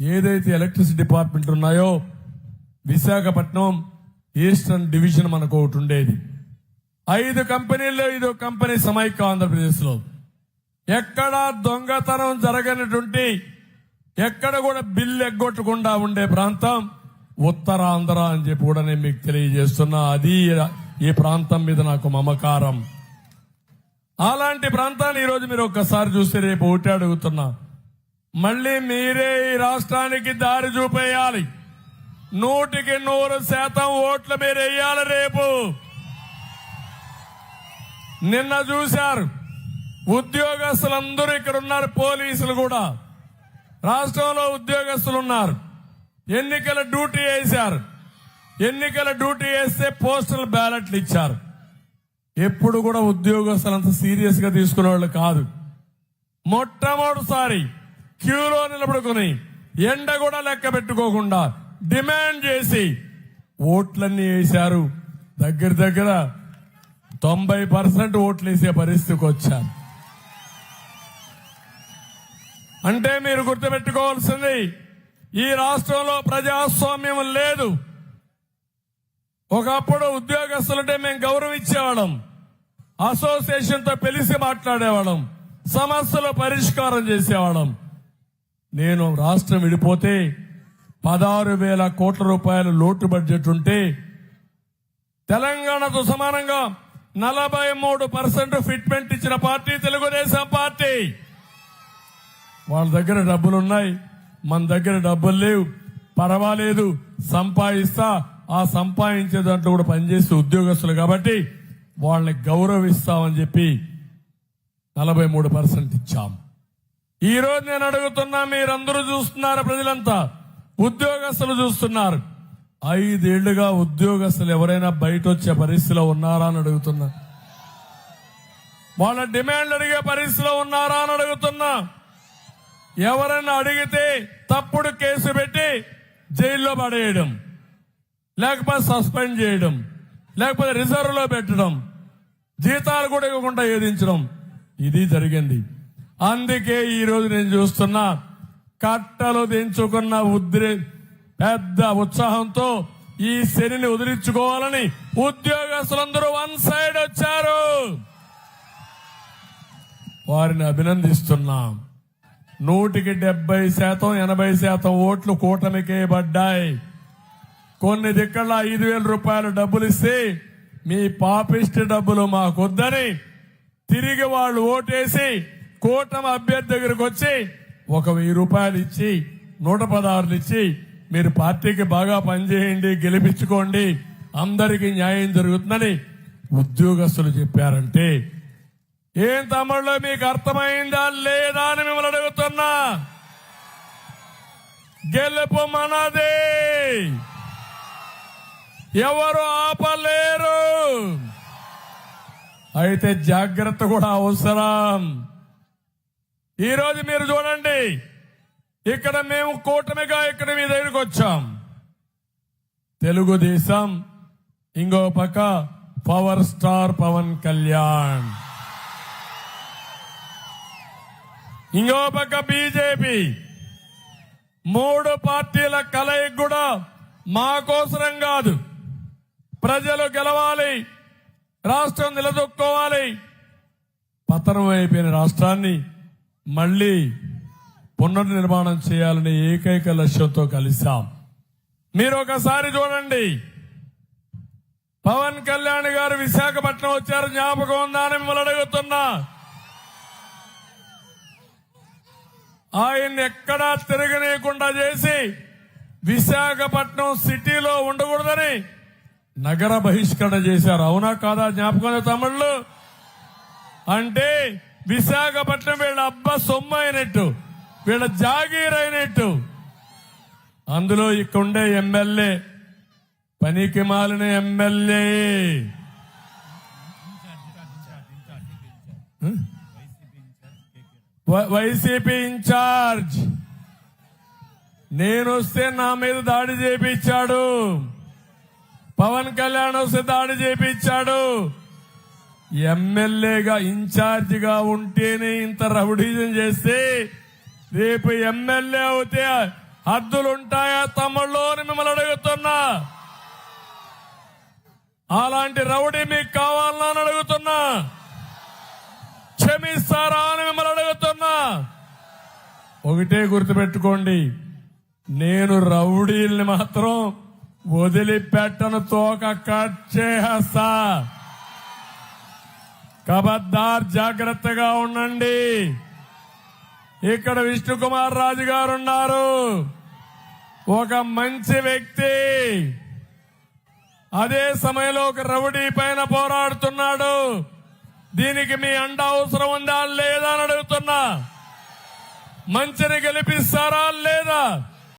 ఏదైతే electricity department ఉన్నాయో Visakhapatnam eastern division మనకు ఒకటి ఉండేది. ఐదు కంపెనీల్లో ఇదో కంపెనీ సమైక్య ఆంధ్రప్రదేశ్లో. ఎక్కడా ఎక్కడ దొంగతనం జరగనటువంటి ఎక్కడ కూడా బిల్లు ఎగ్గొట్టకుండా ఉండే ప్రాంతం ఉత్తరాంధ్ర అని చెప్పి కూడా నేను మీకు తెలియజేస్తున్నా. అది ఈ ప్రాంతం మీద నాకు మమకారం. అలాంటి ప్రాంతాన్ని ఈరోజు మీరు ఒక్కసారి చూస్తే రేపు ఒకటి అడుగుతున్నా. మళ్ళీ మీరే ఈ రాష్ట్రానికి దారి చూపేయాలి. నూటికి నూరు శాతం ఓట్లు మీరు వేయాలి రేపు. నిన్న చూశారు ఉద్యోగస్తులందరూ ఇక్కడ ఉన్నారు పోలీసులు కూడా. రాష్ట్రంలో ఉద్యోగస్తులు ఉన్నారు. ఎన్నికల డ్యూటీ వేశారు. ఎన్నికల డ్యూటీ వేస్తే పోస్టల్ బ్యాలెట్లు ఇచ్చారు. ఎప్పుడు కూడా ఉద్యోగస్తులు అంత సీరియస్గా తీసుకునే వాళ్ళు కాదు. మొట్టమొదటిసారి క్యూలో నిలబడుకుని ఎండ కూడా లెక్క పెట్టుకోకుండా డిమాండ్ చేసి ఓట్లన్నీ వేశారు. దగ్గర దగ్గర తొంభై పర్సెంట్ ఓట్లు వేసే పరిస్థితికి వచ్చారు. అంటే మీరు గుర్తుపెట్టుకోవాల్సింది ఈ రాష్ట్రంలో ప్రజాస్వామ్యం లేదు. ఒకప్పుడు ఉద్యోగస్తులంటే మేము గౌరవించేవాళ్ళం అసోసియేషన్తో పిలిచి మాట్లాడేవాళ్ళం. సమస్యలు పరిష్కారం చేసేవాళ్ళం. నేను రాష్ట్రం విడిపోతే పదహారు వేల కోట్ల రూపాయల లోటు బడ్జెట్ ఉంటే తెలంగాణతో సమానంగా నలభై మూడు పర్సెంట్ ఫిట్మెంట్ ఇచ్చిన పార్టీ తెలుగుదేశం పార్టీ. వాళ్ళ దగ్గర డబ్బులు ఉన్నాయి మన దగ్గర డబ్బులు లేవు. పర్వాలేదు. సంపాదిస్తా. ఆ సంపాదించే దాంట్లో కూడా పనిచేసే ఉద్యోగస్తులు కాబట్టి వాళ్ళని గౌరవిస్తామని చెప్పి నలభై మూడు పర్సెంట్ ఇచ్చాం. ఈ రోజు నేను అడుగుతున్నా మీరందరూ చూస్తున్నారు ప్రజలంతా? ఉద్యోగస్తులు చూస్తున్నారు. ఐదేళ్ళుగా ఉద్యోగస్తులు ఎవరైనా బయట వచ్చే పరిస్థితిలో ఉన్నారా అని అడుగుతున్నా. వాళ్ళ డిమాండ్లు అడిగే పరిస్థితిలో ఉన్నారా అని అడుగుతున్నా. ఎవరైనా అడిగితే తప్పుడు కేసు పెట్టి జైల్లో పడేయడం లేకపోతే సస్పెండ్ చేయడం లేకపోతే రిజర్వ్లో పెట్టడం జీతాలు కూడా ఇవ్వకుండా ఏదించడం ఇది జరిగింది. అందుకే ఈరోజు నేను చూస్తున్నా కట్టలు దించుకున్న ఉద్రే పెద్ద ఉత్సాహంతో ఈ శనిని వదిలించుకోవాలని ఉద్యోగస్తులందరూ వన్ సైడ్ వచ్చారు. వారిని అభినందిస్తున్నాం. నూటికి డెబ్బై శాతం ఎనభై శాతం ఓట్లు కూటమికే పడ్డాయి. కొన్ని దిక్కల ఐదు వేల రూపాయలు డబ్బులు ఇస్తే మీ పాపిస్ట్ డబ్బులు మాకొద్దని తిరిగి వాళ్ళు ఓటేసి కూటమి అభ్యర్థి దగ్గరకు వచ్చి ఒక వెయ్యి రూపాయలు ఇచ్చి నూట పదహారులు ఇచ్చి మీరు పార్టీకి బాగా పనిచేయండి గెలిపించుకోండి అందరికీ న్యాయం జరుగుతుందని ఉద్యోగస్తులు చెప్పారంటే ఏం తమ్ముళ్ళు మీకు అర్థమైందా లేదా అని మిమ్మల్ని అడుగుతున్నా. గెలుపు మనది. ఎవరు ఆపలేరు. అయితే జాగ్రత్త కూడా అవసరం. ఈరోజు మీరు చూడండి. ఇక్కడ మేము కూటమిగా ఇక్కడ మీ దగ్గరికి వచ్చాం. తెలుగుదేశం ఇంకో పక్క పవర్ స్టార్ పవన్ కళ్యాణ్. ఇంకో పక్క బీజేపీ. మూడు పార్టీల కలయిక కూడా మా కోసరం కాదు. ప్రజలు గెలవాలి రాష్ట్రం నిలదొక్కోవాలి. పతనం అయిపోయిన రాష్ట్రాన్ని మళ్ళీ పునర్నిర్మాణం చేయాలనే ఏకైక లక్ష్యంతో కలిశాం. మీరు ఒకసారి చూడండి. పవన్ కళ్యాణ్ గారు విశాఖపట్నం వచ్చారు జ్ఞాపకం ఉందా అని మిమ్మల్ని అడుగుతున్నా. ఆయన్ని ఎక్కడా తిరగనీయకుండా చేసి విశాఖపట్నం సిటీలో ఉండకూడదని నగర బహిష్కరణ చేశారు. అవునా కాదా? జ్ఞాపకం తమిళ్ళు అంటే విశాఖపట్నం వీళ్ళ అబ్బ సొమ్ము అయినట్టు వీళ్ళ జాగీర్ అయినట్టు. అందులో ఇక్కడుండే ఎమ్మెల్యే పనికి మాలిన ఎమ్మెల్యే. YCP incharge. నేను వస్తే నా మీద దాడి చేపించాడు పవన్ కళ్యాణ్ వస్తే దాడి చేపించాడు ఎమ్మెల్యేగా ఇన్ఛార్జిగా ఉంటేనే ఇంత రౌడీజం చేస్తే రేపు ఎమ్మెల్యే అవుతే హద్దులుంటాయా తమ్ముళ్ళు అని మిమ్మల్ని అడుగుతున్నా. అలాంటి రౌడీ మీకు కావాలని అని అడుగుతున్నా. క్షమిస్తారా అని మిమ్మల్ని అడుగుతున్నా. ఒకటే గుర్తుపెట్టుకోండి నేను రౌడీల్ని మాత్రం వదిలిపెట్టను తోక కట్ చేస్తా. కబద్దార్ జాగ్రత్తగా ఉండండి. ఇక్కడ విష్ణుకుమార్ రాజు గారు ఉన్నారు ఒక మంచి వ్యక్తి. అదే సమయంలో ఒక రౌడీ పైన పోరాడుతున్నాడు. దీనికి మీ అండ అవసరం ఉందా లేదా అని అడుగుతున్నా. మంచిని గెలిపిస్తారా లేదా?